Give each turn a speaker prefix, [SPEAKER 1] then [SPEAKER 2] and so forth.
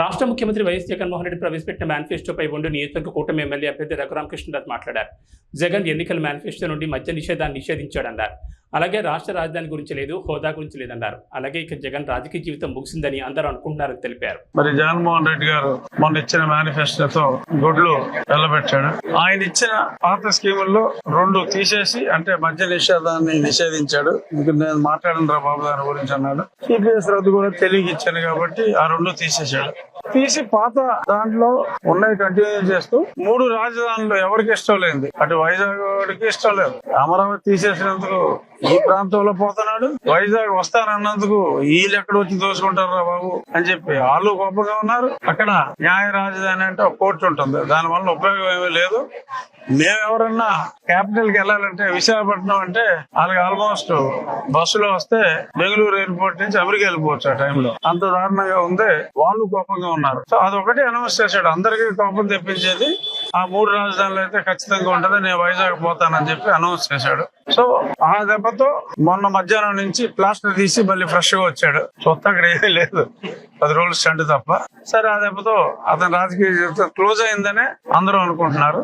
[SPEAKER 1] రాష్ట్ర ముఖ్యమంత్రి వైఎస్ జగన్మోహన్ రెడ్డి ప్రవేశపెట్టిన మేనిఫెస్టోపై ఉండి నియోజకవర్గ కూటమి ఎమ్మెల్యే అభ్యర్థి రఘురామకృష్ణరాజు మాట్లాడారు. జగన్ ఎన్నికల మేనిఫెస్టో నుండి మద్య నిషేధాన్ని నిషేధించాడన్నారు. అలాగే రాష్ట్ర రాజధాని గురించి లేదు హోదా గురించి లేదన్నారు. అలాగే ఇక జగన్ రాజకీయ జీవితం ముగిసిందని అందరూ అనుకుంటున్నారని తెలిపారు.
[SPEAKER 2] మరి జగన్మోహన్ రెడ్డి గారు మొన్న ఇచ్చిన మేనిఫెస్టోతో గుడ్లు వెళ్ళబెట్టాడు. ఆయన ఇచ్చిన పాత స్కీముల్లో రెండు తీసేసి అంటే మద్య నిషేధాన్ని నిషేధించాడు. నేను మాట్లాడిన రా బాబు దాని గురించి అన్నాడు. సిపిఎస్ రద్దు కూడా తెలివి ఇచ్చాను కాబట్టి ఆ రెండు తీసేశాడు. తీసి పాత దాంట్లో ఉన్నాయి కంటిన్యూ చేస్తూ మూడు రాజధానులు ఎవరికి ఇష్టం లేదు అటు వైజాగ్ వాడికి ఇష్టం లేదు. అమరావతి తీసేసినందుకు ఈ ప్రాంతంలో పోతున్నాడు. వైజాగ్ వస్తారన్నందుకు వీళ్ళు ఎక్కడ వచ్చి దోసుకుంటారా బాబు అని చెప్పి వాళ్ళు గొప్పగా ఉన్నారు. అక్కడ న్యాయ రాజధాని అంటే ఒక కోర్టు ఉంటుంది. దాని వల్ల ఉపయోగం ఏమీ లేదు. మేము ఎవరన్నా క్యాపిటల్కి వెళ్ళాలంటే విశాఖపట్నం అంటే వాళ్ళకి ఆల్మోస్ట్ బస్సులో వస్తే బెంగళూరు ఎయిర్పోర్ట్ నుంచి అమెరికా వెళ్ళిపోవచ్చు ఆ టైంలో. అంత దారుణంగా ఉంది. వాళ్ళు కోపంగా ఉన్నారు. సో అదొకటి అనౌన్స్ చేశాడు. అందరికీ కోపం తెప్పించేది ఆ మూడు రాజధానులు అయితే ఖచ్చితంగా ఉంటుంది నేను వైజాగ్ పోతానని చెప్పి అనౌన్స్ చేశాడు. సో ఆ దెబ్బతో మొన్న మధ్యాహ్నం నుంచి ప్లాస్టర్ తీసి మళ్ళీ ఫ్రెష్గా వచ్చాడు. చూస్తే అక్కడ ఏమీ లేదు. పది రోజులు స్టంట్ తప్ప. సరే ఆ దెబ్బతో అతని రాజకీయ క్లోజ్ అయిందనే అందరూ అనుకుంటున్నారు.